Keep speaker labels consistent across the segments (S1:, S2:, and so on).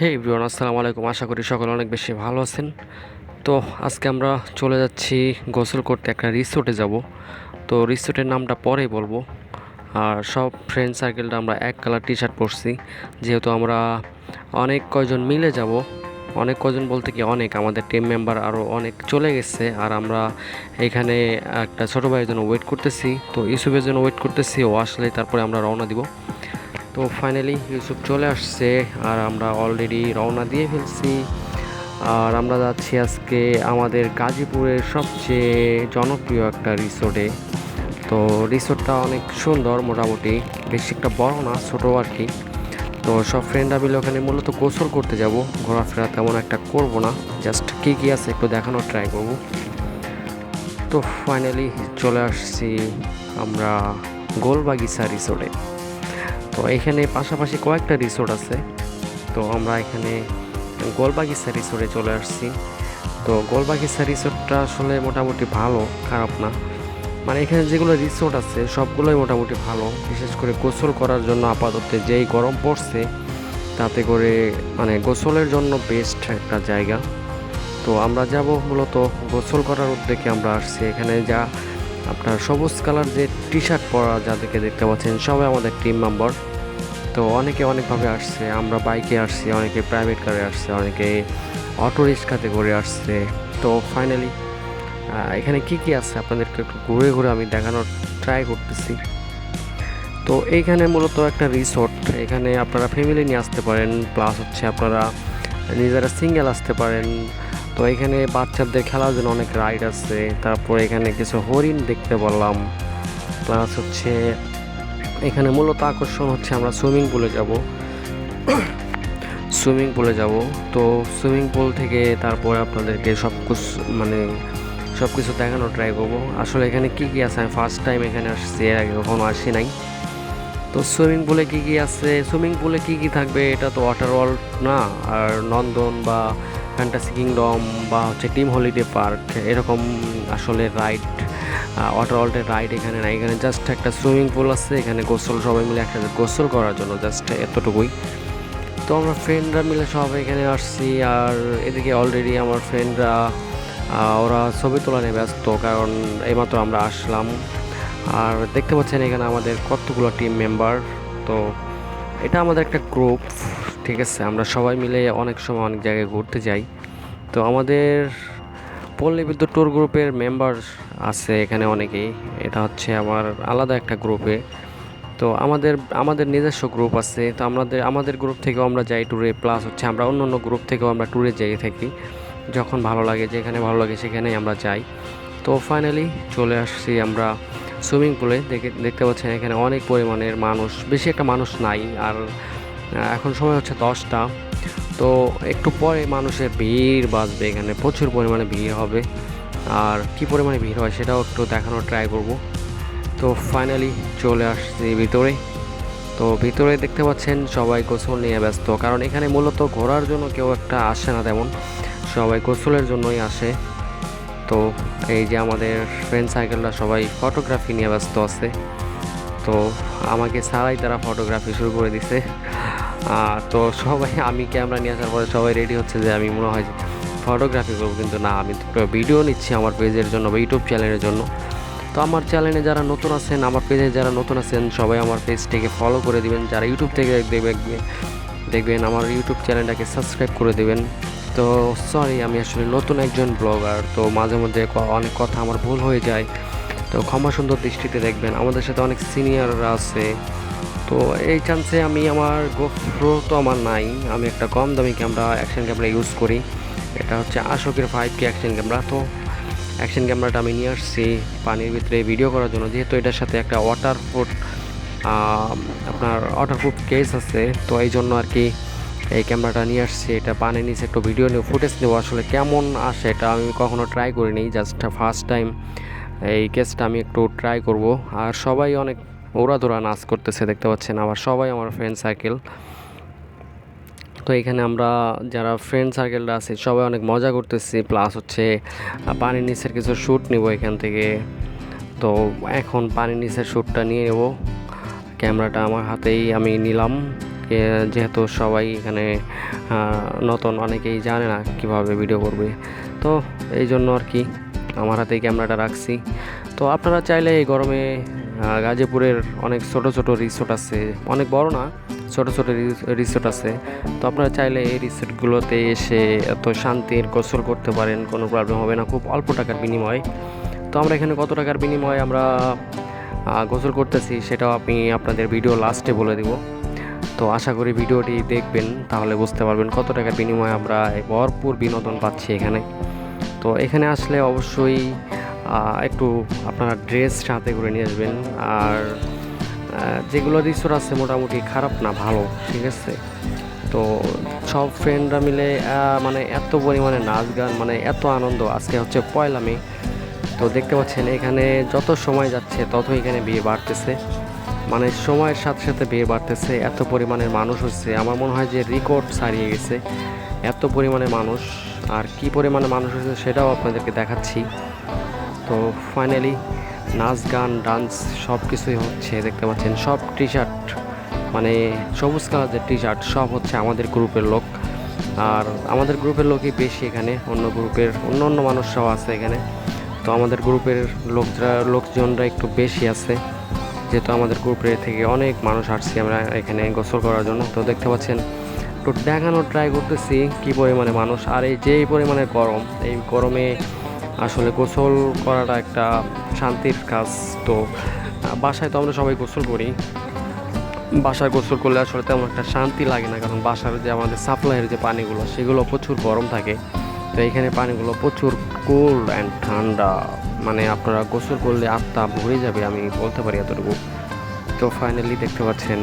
S1: হে ইব্রিয়ান আসসালামু আলাইকুম। আশা করি সকলে অনেক বেশি ভালো আছেন। তো আজকে আমরা চলে যাচ্ছি গোসল করতে একটা রিসোর্টে যাব। তো রিসোর্টের নামটা পরেই বলব। আর সব ফ্রেন্ড সার্কেলটা আমরা এক কালার টি শার্ট পরছি। যেহেতু আমরা অনেক কয়জন মিলে যাব। অনেক কজন বলতে কি অনেক, আমাদের টিম মেম্বার আরও অনেক চলে গেছে। আর আমরা এখানে একটা ছোটো ভাইয়ের জন্য ওয়েট করতেছি। তো ইউসুফের জন্য ওয়েট করতেছি, ও আসলে তারপরে আমরা রওনা দিব। তো ফাইনালি ইউসুফ চলে আসছে আর আমরা অলরেডি রওনা দিয়ে ফেলছি। আর আমরা যাচ্ছি আজকে আমাদের গাজীপুরের সবচেয়ে জনপ্রিয় একটা রিসোর্টে তো রিসোর্টটা অনেক সুন্দর মোটামুটি, বেশি একটা বড় না, ছোটো আর কি। তো সব ফ্রেন্ডরা মিলে ওখানে মূলত গোসল করতে যাব। ঘোরাফেরা তেমন একটা করব না জাস্ট কী কী আছে একটু দেখানোর ট্রাই করব। তো ফাইনালি চলে আসছি আমরা গোলবাগিচা রিসোর্টে তো এখানে পাশাপাশি কয়েকটা রিসোর্ট আছে। তো আমরা এখানে গোলবাগিচা রিসোর্টে চলে আসছি। তো গোলবাগিচা রিসোর্টটা আসলে মোটামুটি ভালো, খারাপ না। মানে এখানে যেগুলো রিসোর্ট আছে, সবগুলোই মোটামুটি ভালো। বিশেষ করে গোসল করার জন্য আপাতত যেই গরম পড়ছে, তাতে করে মানে গোসলের জন্য বেস্ট একটা জায়গা। তো আমরা যাব মূলত গোসল করার উদ্যোগে আমরা আসছি। এখানে যা আপনার সবুজ কালার যে টি শার্ট পরা যাদেরকে দেখতে পাচ্ছেন, সবাই আমাদের টিম মেম্বার তো অনেকে অনেকভাবে আসছে, আমরা বাইকে আসছি, অনেকে প্রাইভেট কারে আসছে, অনেকে অটো রিক্সাতে ঘুরে আসছে। তো ফাইনালি এখানে কি কি আছে আপনাদেরকে একটু ঘুরে ঘুরে আমি দেখানোর ট্রাই করতেছি। তো এইখানে মূলত একটা রিসোর্ট এখানে আপনারা ফ্যামিলি নিয়ে আসতে পারেন প্লাস হচ্ছে আপনারা নিজেরা সিঙ্গেল আসতে পারেন। তো এখানে বাচ্চাদের খেলার জন্য অনেক রাইড আছে। তারপর এখানে কিছু হরিণ দেখতে পারলাম। প্লাস হচ্ছে এখানে মূলত আকর্ষণ হচ্ছে আমরা সুইমিং পুলে যাব। সুইমিং পুলে যাব। তো সুইমিং পুল থেকে তারপরে আপনাদেরকে সব কিছু মানে সব কিছু দেখানোর ট্রাই করব। আসলে এখানে কী কী আছে? আমি ফার্স্ট টাইম এখানে আসছি, এর আগে কখনো আসি নাই। তো সুইমিং পুলে কী কী আছে? সুইমিং পুলে কী কী থাকবে? এটা তো ওয়াটার ওয়ার্ল্ড না? আর নন্দন বা ফ্যান্টাসি কিংডম বা হচ্ছে টিম হলিডে পার্ক এরকম আসলে রাইড ওয়াটার ওয়ার্ল্ডের রাইড এখানে না এখানে জাস্ট একটা সুইমিং পুল আছে, এখানে গোসল সবাই মিলে একসাথে গোসল করার জন্য জাস্ট এতটুকুই। তো আমরা ফ্রেন্ডরা মিলে সবাই এখানে আসছি আর এদিকে অলরেডি আমার ফ্রেন্ডরা ওরা ছবি তোলা নিয়ে ব্যস্ত, কারণ এইমাত্র আমরা আসলাম। আর দেখতে পাচ্ছেন এখানে আমাদের কতগুলো টিম মেম্বার তো এটা আমাদের একটা গ্রুপ ঠিক আছে, আমরা সবাই মিলে অনেক সময় অনেক জায়গায় ঘুরতে যাই। তো আমাদের পল্লী বিদ্যুৎ ট্যুর গ্রুপের মেম্বার আছে এখানে অনেকেই। এটা হচ্ছে আমার আলাদা একটা গ্রুপে তো আমাদের আমাদের নিজস্ব গ্রুপ আছে। তো আমাদের আমাদের গ্রুপ থেকেও আমরা যাই ট্যুরে প্লাস হচ্ছে আমরা অন্য অন্য গ্রুপ থেকেও আমরা ট্যুরে যেয়ে থাকি। যখন ভালো লাগে, যেখানে ভালো লাগে সেখানেই আমরা যাই। তো ফাইনালি চলে আসছি আমরা সুইমিং পুলে দেখে, দেখতে পাচ্ছেন এখানে অনেক পরিমাণের মানুষ। বেশি একটা মানুষ নাই। আর এখন সময় হচ্ছে দশটা। তো একটু পরে মানুষের ভিড় বাজবে এখানে প্রচুর পরিমাণে ভিড় হবে। আর কি পরিমাণে ভিড় হয় সেটাও একটু দেখানোর ট্রাই করব। তো ফাইনালি চলে আসছি ভিতরে। তো ভিতরে দেখতে পাচ্ছেন সবাই গোসল নিয়ে ব্যস্ত। কারণ এখানে মূলত ঘোরার জন্য কেউ একটা আসে না তেমন। সবাই গোসলের জন্যই আসে। তো এই যে আমাদের ফ্রেন্ড সার্কেলরা সবাই ফটোগ্রাফি নিয়ে ব্যস্ত আছে। তো আমাকে ছাড়াই তারা ফটোগ্রাফি শুরু করে দিছে। তো সবাই, আমি ক্যামেরা নিয়ে আসার পরে সবাই রেডি হচ্ছে যে আমি মনে হয় ফটোগ্রাফি করব, কিন্তু না, আমি ভিডিও নিচ্ছি আমার পেজের জন্য বা ইউটিউব চ্যানেলের জন্য। তো আমার চ্যানেলে যারা নতুন আছেন, আমার পেজে যারা নতুন আছেন, সবাই আমার পেজটিকে ফলো করে দিবেন। যারা ইউটিউব থেকে দেখবেন দেখবেন, আমার ইউটিউব চ্যানেলটাকে সাবস্ক্রাইব করে দেবেন। তো সরি আমি আসলে নতুন একজন ব্লগার তো মাঝে মধ্যে অনেক কথা আমার ভুল হয়ে যায়। তো ক্ষমা সুন্দর দৃষ্টিতে দেখবেন। আমাদের সাথে অনেক সিনিয়ররা আছে। তো এই চান্সে আমি আমার গোপ্রো তো আমার নাই। আমি একটা কম দামি ক্যামেরা অ্যাকশন ক্যামেরা ইউজ করি। এটা হচ্ছে আশোকের ফাইভ কে অ্যাকশন ক্যামেরা তো অ্যাকশন ক্যামেরাটা আমি নিয়ে আসছি পানির ভিতরে ভিডিও করার জন্য। যেহেতু এটার সাথে একটা ওয়াটার প্রুফ আপনার ওয়াটার প্রুফ কেস আছে, তো এই জন্য আর কি এই ক্যামেরাটা নিয়ে আসছি। এটা পানির নিচে একটু ভিডিও নিয়ে ফুটেজ নেব। আসলে কেমন আসে এটা আমি কখনো ট্রাই করিনি। জাস্ট ফার্স্ট টাইম এই কেসটা আমি একটু ট্রাই করব। আর সবাই অনেক ওরা দোরা নাচ করতেছে, দেখতে পাচ্ছেন আবার সবাই আমার ফ্রেন্ড সার্কেল তো এখানে আমরা যারা ফ্রেন্ড সার্কেলটা আছে, সবাই অনেক মজা করতেছি প্লাস হচ্ছে পানির নিচের কিছু শ্যুট নেব এখান থেকে। তো এখন পানির নিচের শ্যুটটা নিয়ে নেব। ক্যামেরাটা আমার হাতেই আমি নিলাম। যেহেতু সবাই এখানে নতুন, অনেকেই জানে না কীভাবে ভিডিও করবে। তো এই জন্য আর কি, আমার হাতেই ক্যামেরাটা রাখছি। তো আপনারা চাইলে এই গরমে গাজীপুরের অনেক ছোট ছোট রিসোর্ট আছে। অনেক বড় না, ছোট ছোট রিসোর্ট আছে। তো আপনারা চাইলে এই রিসোর্টগুলোতে এসে এত শান্তির গোসল করতে পারেন, কোনো প্রবলেম হবে না, খুব অল্প টাকার বিনিময়ে। তো আমরা এখানে কত টাকার বিনিময়ে আমরা গোসল করতেছি সেটাও আমি আপনাদের ভিডিও লাস্টে বলে দিব। তো আশা করি ভিডিওটি দেখবেন, তাহলে বুঝতে পারবেন কত টাকার বিনিময়ে আমরা ভরপুর বিনোদন পাচ্ছি এখানে। তো এখানে আসলে অবশ্যই একটু আপনারা ড্রেস সাথে করে নিয়ে আসবেন। আর যেগুলো রিসোর্ট আছে মোটামুটি খারাপ না, ভালো, ঠিক আছে? তো সব ফ্রেন্ডরা মিলে মানে এত পরিমাণে নাচ গান মানে এত আনন্দ। আজকে হচ্ছে পয়লা মে, তো দেখতে পাচ্ছেন এখানে যত সময় যাচ্ছে তত এখানে বিয়ে বাড়তেছে। মানে সময়ের সাথে সাথে বিয়ে বাড়তেছে, এত পরিমাণের মানুষ হচ্ছে। আমার মনে হয় যে রেকর্ড ছাড়িয়ে গেছে, এত পরিমাণে মানুষ। আর কি পরিমাণে মানুষ হচ্ছে সেটাও আপনাদেরকে দেখাচ্ছি। তো ফাইনালি নাচ, গান ডান্স সব কিছুই হচ্ছে, দেখতে পাচ্ছেন। সব টি শার্ট মানে সবুজ কালার যে টি শার্ট সব হচ্ছে আমাদের গ্রুপের লোক। আর আমাদের গ্রুপের লোকই বেশি এখানে, অন্য গ্রুপের, অন্য অন্য মানুষরাও আছে এখানে। তো আমাদের গ্রুপের লোকরা, লোকজনরা একটু বেশি আছে। যেহেতু আমাদের গ্রুপের থেকে অনেক মানুষ আসছি আমরা এখানে গোসল করার জন্য। তো দেখতে পাচ্ছেন, একটু দেখানোর ট্রাই করতেছি কী পরিমাণে মানুষ। আর এই যে পরিমাণে গরম, এই গরমে আসলে গোসল করাটা একটা শান্তির কাজ তো বাসায় তো আমরা সবাই গোসল করি। বাসায় গোসল করলে আসলে তেমন একটা শান্তি লাগে না, কারণ বাসার যে আমাদের সাপ্লাইয়ের যে পানিগুলো, সেগুলো প্রচুর গরম থাকে। তো এখানে পানিগুলো প্রচুর কুল অ্যান্ড ঠান্ডা। মানে আপনারা গোসল করলে আত্মা ভরে যাবে, আমি বলতে পারি এতটুকু। তো ফাইনালি দেখতে পাচ্ছেন,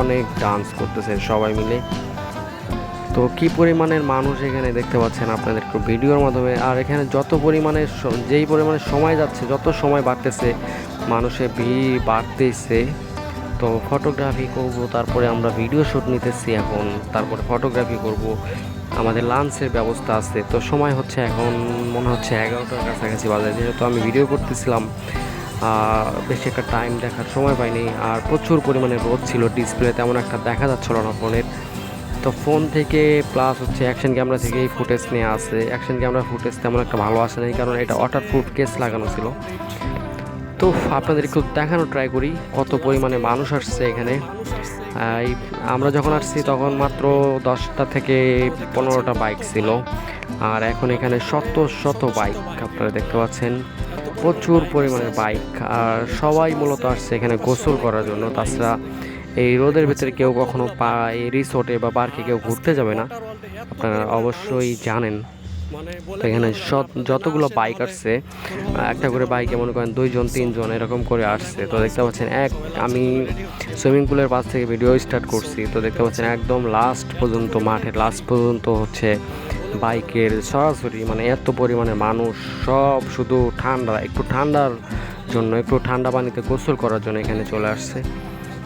S1: অনেক ডান্স করতেছে সবাই মিলে। তো কি পরিমাণের মানুষ এখানে দেখতে পাচ্ছেন আপনাদের একটু ভিডিওর মাধ্যমে? আর এখানে যত পরিমাণে যেই পরিমাণে সময় যাচ্ছে, যত সময় বাড়তেছে, মানুষের ভিড় বাড়তেছে। তো ফটোগ্রাফি করব, তারপরে আমরা ভিডিও শ্যুট নিতেছি এখন, তারপরে ফটোগ্রাফি করব। আমাদের লাঞ্চের ব্যবস্থা আছে, তো সময় হচ্ছে এখন, মনে হচ্ছে এগারোটার কাছাকাছি বাজে, যেহেতু আমি ভিডিও করতেছিলাম বেশি একটা টাইম দেখার সময় পাইনি, আর প্রচুর পরিমাণে রোদ ছিল ডিসপ্লে তেমন একটা দেখা যাচ্ছিল না ফোনের। তো ফোন থেকে প্লাস হচ্ছে অ্যাকশন ক্যামেরা থেকেই ফুটেজ নিয়ে আসে। অ্যাকশন ক্যামেরা ফুটেজ তেমন একটা ভালো আসে নাই, কারণ এটা ওয়াটার প্রুফ কেস লাগানো ছিল। তো আপনাদের একটু দেখানো ট্রাই করি, কত পরিমাণে মানুষ আসছে এখানে। আমরা যখন আসছি তখন মাত্র দশটা থেকে পনেরোটা বাইক ছিল। আর এখন এখানে শত শত বাইক আপনারা দেখতে পাচ্ছেন। প্রচুর পরিমাণের বাইক আর সবাই মূলত আসছে এখানে গোসল করার জন্য। তাছাড়া এই রোদের ভিতরে কেউ কখনো পা, এই রিসোর্টে বা পার্কে কেউ ঘুরতে যাবে না। আপনারা অবশ্যই জানেন। তো এখানে যতগুলো বাইক আসছে, একটা করে বাইকে মনে করেন দুইজন, তিনজন এরকম করে আসছে। তো দেখতে পাচ্ছেন এক, আমি সুইমিং পুলের পাশ থেকে ভিডিও স্টার্ট করছি। তো দেখতে পাচ্ছেন একদম লাস্ট পর্যন্ত মাঠের, লাস্ট পর্যন্ত হচ্ছে বাইকের সরাসরি মানে এত পরিমাণে মানুষ, সব শুধু ঠান্ডা, একটু ঠান্ডার জন্য, একটু ঠান্ডা পানিতে গোসল করার জন্য এখানে চলে আসছে।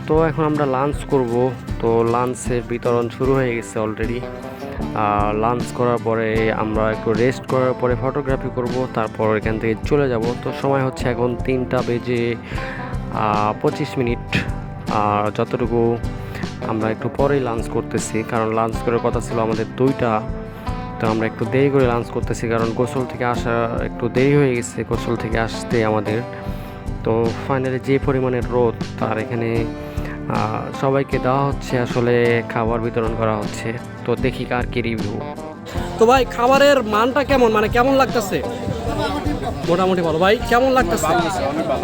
S1: তো এখন আমরা লাঞ্চ করব। তো লাঞ্চের বিতরণ শুরু হয়ে গেছে অলরেডি আর লাঞ্চ করার পরে আমরা একটু রেস্ট করার পরে ফটোগ্রাফি করব, তারপর এখান থেকে চলে যাব। তো সময় হচ্ছে এখন তিনটা বেজে পঁচিশ মিনিট। আর যতটুকু আমরা একটু পরেই লাঞ্চ করতেছি, কারণ লাঞ্চ করার কথা ছিল আমাদের দুইটা। তো আমরা একটু দেরি করে লাঞ্চ করতেছি, কারণ গোসল থেকে আসা একটু দেরি হয়ে গেছে, গোসল থেকে আসতে আমাদের। তো ফাইনালি যে পরিমাণে রোদ, তার এখানে সবাইকে দেওয়া হচ্ছে আসলে খাবার বিতরণ করা হচ্ছে। তো দেখি কার কি রিভিউ
S2: তো ভাই খাবারের মানটা কেমন? মানে কেমন লাগতেছে? মোটামুটি ভালো। ভাই কেমন লাগতেছে?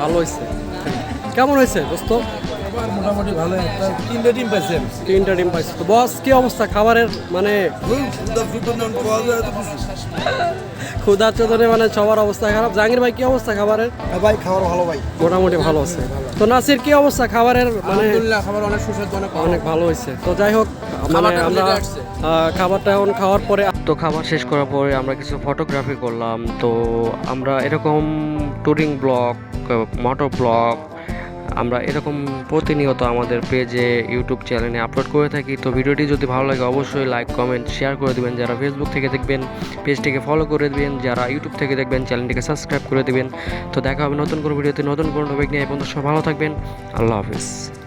S2: ভালো হয়েছে কেমন হয়েছে দোস্ত?
S3: মোটামুটি ভালো। তিনটে ডিম পাইছেন
S2: তিনটা ডিম পাইছে। তো বস কি অবস্থা? খাবারের মানে ক্ষুদা চোদনে মানে সবার অবস্থা খারাপ। জাহাঙ্গীর ভাই কি অবস্থা খাবারের?
S3: ভাই খাবার ভালো ভাই।
S2: মোটামুটি ভালো আছে। তো নাসির কি অবস্থা খাবারের? মানে
S3: আলহামদুলিল্লাহ খাবার অনেক সুস্বাদু অনেক ভালো।
S2: অনেক ভালো হয়েছে। তো যাই হোক মানে আমরা খাবারটা এখন খাওয়ার পরে
S1: তো খাবার শেষ করার পরে আমরা কিছু ফটোগ্রাফি করলাম। তো আমরা এরকম ট্যুরিং ব্লগ মোটর ব্লগ আমরা এরকম প্রতিনিয়ত আমাদের পেজে ইউটিউব চ্যানেলে আপলোড করে থাকি। তো ভিডিওটি যদি ভালো লাগে, অবশ্যই লাইক কমেন্ট শেয়ার করে দেবেন। যারা ফেসবুক থেকে দেখবেন পেজটিকে ফলো করে দেবেন। যারা ইউটিউব থেকে দেখবেন চ্যানেলটিকে সাবস্ক্রাইব করে দেবেন। তো দেখা হবে নতুন কোনো ভিডিওতে নতুন কোনো টপিক নিয়ে। এবং সব ভালো থাকবেন। আল্লাহ হাফিজ।